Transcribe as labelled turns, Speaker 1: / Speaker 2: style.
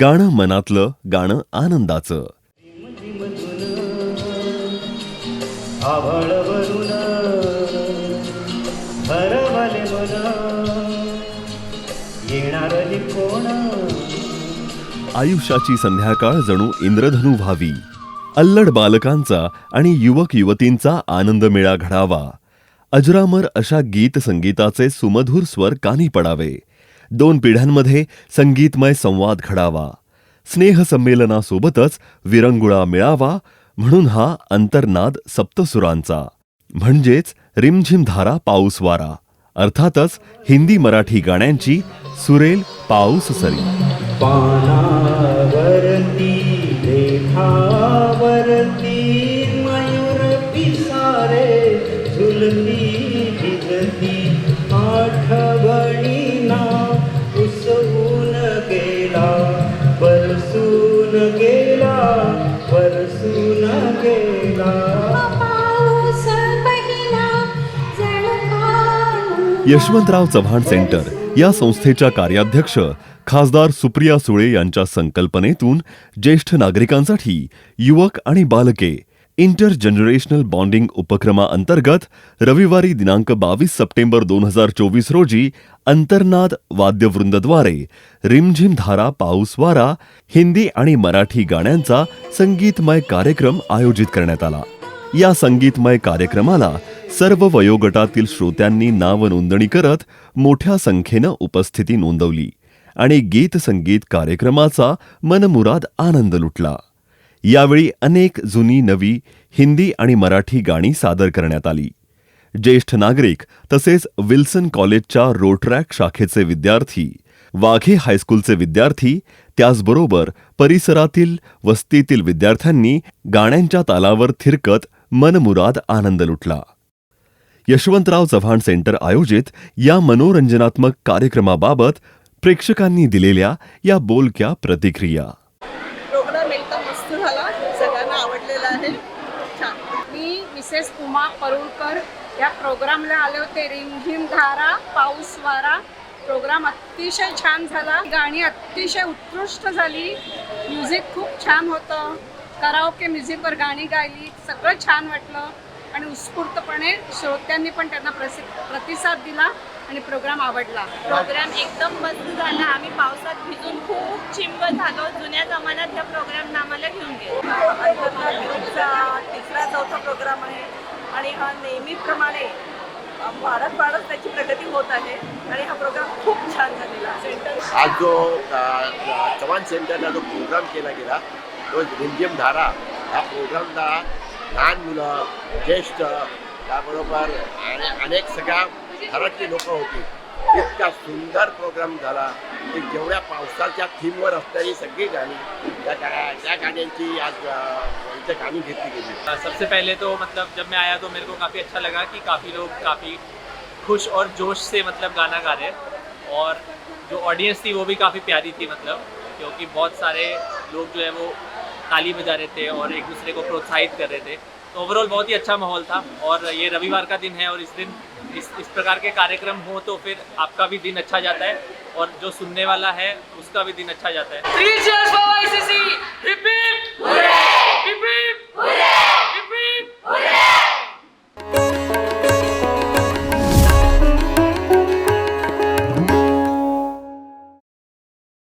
Speaker 1: गाणं मनातलं गाणं आनंदाचं. आयुष्याची संध्याकाळ जणू इंद्रधनू व्हावी. अल्लड बालकांचा आणि युवक युवतींचा आनंदमेळा घडावा. अजरामर अशा गीत संगीताचे सुमधुर स्वर कानी पडावे. दोन पिढ्यांमध्ये संगीतमय संवाद घडावा. स्नेहसंमेलनासोबतच विरंगुळा मिळावा म्हणून हा अंतर्नाद सप्तसुरांचा. म्हणजेच रिमझिम धारा अर्थातच हिंदी मराठी गाण्यांची सुरेल पाऊस सरी.
Speaker 2: पानावरती देखावरती मयूर पिसारे झुलती
Speaker 1: यशवंतराव चव्हाण सेंटर या संस्थेच्या कार्याध्यक्ष खासदार सुप्रिया सुळे यांच्या संकल्पनेतून ज्येष्ठ नागरिकांसाठी युवक आणि बालके इंटर जनरेशनल बॉन्डिंग उपक्रमाअंतर्गत रविवारी दिनांक बावीस सप्टेंबर दोन हजार चोवीस रोजी अंतर्नाद वाद्यवृंदद्वारे रिमझिम धारा पाऊस वारा हिंदी आणि मराठी गाण्यांचा संगीतमय कार्यक्रम आयोजित करण्यात आला. या संगीतमय कार्यक्रमाला सर्व वयोगटातील श्रोत्यांनी नाव नोंदणी करत मोठ्या संख्येनं उपस्थिती नोंदवली आणि गीत संगीत कार्यक्रमाचा मनमुराद आनंद लुटला. यावेळी अनेक जुनी नवी हिंदी आणि मराठी गाणी सादर करण्यात आली. ज्येष्ठ नागरिक तसेच विल्सन कॉलेजच्या रोट्रॅक शाखेचे विद्यार्थी वाघे हायस्कूलचे विद्यार्थी त्याचबरोबर परिसरातील वस्तीतील विद्यार्थ्यांनी गाण्यांच्या तालावर थिरकत मनमुराद आनंद लुटला. यशवंतराव चव्हाण सेंटर आयोजित या मनोरंजनात्मक कार्यक्रमाबाबत प्रेक्षकांनी दिलेल्या या बोलक्या प्रतिक्रिया.
Speaker 3: सगळ्यांना आहे. छान.
Speaker 4: मी मिसेस उमा परुळकर या प्रोग्रामला आले होते. रिमझिम धारा पाऊस वारा. प्रोग्राम अतिशय छान झाला. गाणी अतिशय उत्कृष्ट झाली. म्युझिक खूप छान होतं. कराओके म्युझिकवर गाणी गायली. सगळं छान वाटलं. आणि उत्स्फूर्तपणे श्रोत्यांनी पण त्यांना प्रसि प्रतिसाद दिला आणि प्रोग्राम आवडला.
Speaker 3: प्रोग्राम एकदम मस्त झाला. आम्ही पावसात भिजून खूप चिंब झालो. जुन्या जमान्यात ह्या प्रोग्राम आम्हाला घेऊन गेलो. तिसरा चौथा प्रोग्राम आहे. आणि हा नेहमीप्रमाणे वाढत वाढत त्याची प्रगती होत आहे. आणि हा प्रोग्राम खूप छान झालेला आहे.
Speaker 5: आज जो चव्हाण सेंटरला जो प्रोग्राम केला गेला तो रिमझिम धारा हा प्रोग्रामला लहान मुलं ज्येष्ठ त्याबरोबर अनेक सगळ्या घरातली लोकं होती इतका सुंदर प्रोग्राम झाला की जेवढ्या पावसाच्या थीमवर असणारी सगळी गाणी त्या गा त्या गाण्यांची आज इथे गाणी घेतली गेली
Speaker 6: सबसे पहले तो मतलब जब मैं आया तो मेरे को काफ़ी अच्छा लगा कि काफ़ी लोग काफ़ी खुश और जोश से मतलब गाना गा रहे और जो ऑडियंस थी वो भी काफ़ी प्यारी थी मतलब क्योंकि बहुत सारे लोग जो है वो ताली बजा रहे थे और एक दूसरे को प्रोत्साहित कर रहे थे। तो ओवरऑल बहुत ही अच्छा माहौल था और ये रविवार का दिन है और इस दिन इस इस प्रकार के कार्यक्रम हो तो फिर आपका भी दिन अच्छा जाता है और जो सुनने वाला है उसका भी दिन अच्छा जाता है।